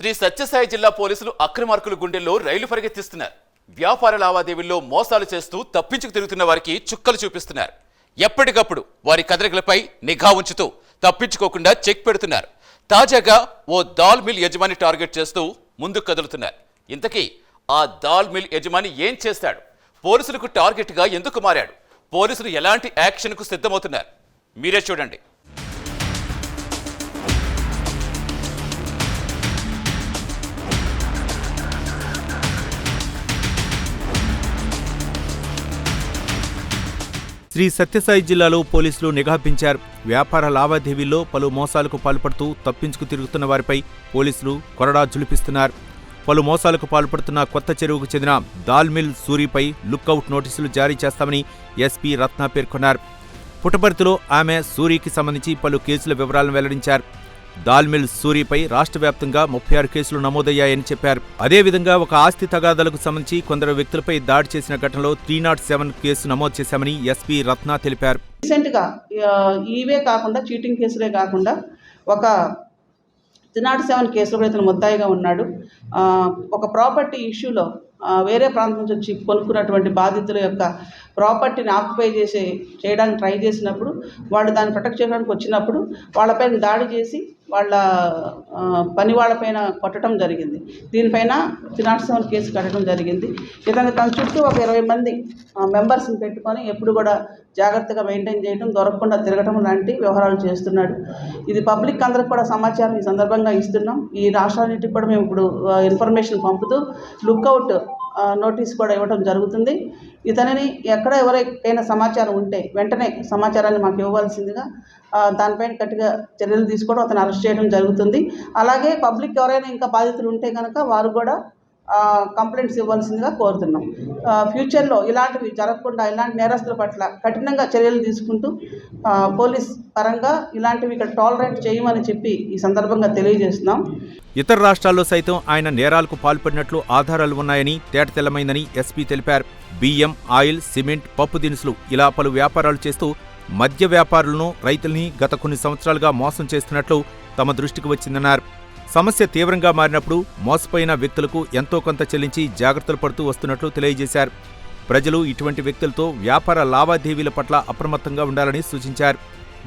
శ్రీ సత్యసాయి జిల్లా పోలీసులు అక్రమార్కుల గుండెల్లో రైలు పరిగెత్తిస్తున్నారు. వ్యాపార లావాదేవీల్లో మోసాలు చేస్తూ తప్పించుకు తిరుగుతున్న వారికి చుక్కలు చూపిస్తున్నారు. ఎప్పటికప్పుడు వారి కదలికలపై నిఘా ఉంచుతూ తప్పించుకోకుండా చెక్ పెడుతున్నారు. తాజాగా ఓ దాల్ మిల్ యజమాని టార్గెట్ చేస్తూ ముందుకు కదులుతున్నారు. ఇంతకీ ఆ దాల్ మిల్ యజమాని ఏం చేస్తాడు? పోలీసులకు టార్గెట్గా ఎందుకు మారాడు? పోలీసులు ఎలాంటి యాక్షన్కు సిద్ధమవుతున్నారు? మీరే చూడండి. శ్రీ సత్యసాయి జిల్లాలో పోలీసులు నిఘా పెంచారు. వ్యాపార లావాదేవీల్లో పలు మోసాలకు పాల్పడుతూ తప్పించుకు తిరుగుతున్న వారిపై పోలీసులు కొరడా జులిపిస్తున్నారు పలు మోసాలకు పాల్పడుతున్న కొత్త చెరువుకు చెందిన దాల్మిల్ సూరిపై లుక్అవుట్ నోటీసులు జారీ చేస్తామని ఎస్పీ రత్న పేర్కొన్నారు. పుట్టపర్తిలో ఆమె సూరికి సంబంధించి పలు కేసుల వివరాలను వెల్లడించారు. దాల్మిల్ సూరిపై రాష్ట్ర వ్యాప్తంగా ముప్పై ఆరు కేసులు నమోదయ్యాయని చెప్పారు. అదేవిధంగా ఒక ఆస్తి తగాదాలకు సంబంధించి కొందరు వ్యక్తులపై దాడి చేసిన ఘటనలో త్రీ నాట్ సెవెన్ కేసు నమోదు చేశామని ఎస్పీ రత్న తెలిపారు. రీసెంట్గా ఇవే కాకుండా చీటింగ్ కేసులే కాకుండా ఒక త్రీ నాట్ సెవెన్ కేసులో కూడా ఇతను ముద్దాయిగా ఉన్నాడు. ఒక ప్రాపర్టీ ఇష్యూలో వేరే ప్రాంతం నుంచి వచ్చి కొనుక్కున్నటువంటి బాధితుల యొక్క ప్రాపర్టీని ఆక్యుపై చేసే చేయడానికి ట్రై చేసినప్పుడు వాళ్ళు దాన్ని ప్రొటెక్ట్ చేయడానికి వచ్చినప్పుడు వాళ్ళపైన దాడి చేసి వాళ్ళ పని వాళ్ళపైన కొట్టడం జరిగింది. దీనిపైన త్రినాట్ సెవెన్ కేసు కట్టడం జరిగింది. ఇతను తన చుట్టూ ఒక ఇరవై మంది మెంబర్స్ని పెట్టుకొని ఎప్పుడు కూడా జాగ్రత్తగా మెయింటైన్ చేయడం దొరకకుండా తిరగటం లాంటి వ్యవహారాలు చేస్తున్నాడు. ఇది పబ్లిక్ అందరికి కూడా సమాచారం ఈ సందర్భంగా ఇస్తున్నాం. ఈ రాష్ట్రాలన్నింటికి కూడా మేము ఇప్పుడు ఇన్ఫర్మేషన్ పంపుతూ లుక్అవుట్ నోటీస్ కూడా ఇవ్వడం జరుగుతుంది. ఇతనిని ఎక్కడ ఎవరికైనా సమాచారం ఉంటే వెంటనే సమాచారాన్ని మాకు ఇవ్వవలసిందిగా దానిపైన గట్టిగా చర్యలు తీసుకోవడం అతను అరెస్ట్ చేయడం జరుగుతుంది. అలాగే పబ్లిక్ ఎవరైనా ఇంకా బాధితులు ఉంటే కనుక వారు కూడా కంప్లైంట్స్ ఇవ్వాల్సిందిగా కోరుతున్నాం. ఫ్యూచర్లో ఇలాంటివి జరగకుండా ఇలాంటి నేరస్తుల పట్ల కఠినంగా చర్యలు తీసుకుంటూ పోలీస్ పరంగా ఇలాంటివి ఇక్కడ టాలరేట్ చేయమని చెప్పి ఈ సందర్భంగా తెలియజేస్తున్నాం. ఇతర రాష్ట్రాల్లో సైతం ఆయన నేరాలకు పాల్పడినట్లు ఆధారాలు ఉన్నాయని తేటతెల్లమైందని ఎస్పీ తెలిపారు. బియ్యం ఆయిల్ సిమెంట్ పప్పు దినుసులు ఇలా పలు వ్యాపారాలు చేస్తూ మద్య వ్యాపారులను రైతుల్ని గత కొన్ని సంవత్సరాలుగా మోసం చేస్తున్నట్లు తమ దృష్టికి వచ్చిందన్నారు. సమస్య తీవ్రంగా మారినప్పుడు మోసపోయిన వ్యక్తులకు ఎంతో కొంత చెల్లించి జాగ్రత్తలు పడుతూ వస్తున్నట్లు తెలియజేశారు. ప్రజలు ఇటువంటి వ్యక్తులతో వ్యాపార లావాదేవీల పట్ల అప్రమత్తంగా ఉండాలని సూచించారు.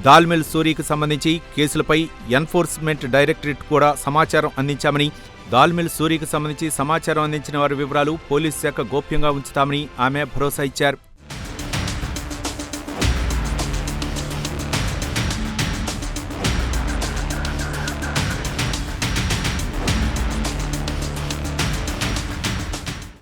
దాల్మిల్ సూరీకి సంబంధించి కేసులపై ఎన్ఫోర్స్మెంట్ డైరెక్టరేట్ కూడా సమాచారం అందించామని దాల్మిల్ సూరీకి సంబంధించి సమాచారం అందించిన వారి వివరాలు పోలీస్ శాఖ గోప్యంగా ఉంచుతామని ఆమె భరోసా ఇచ్చారు.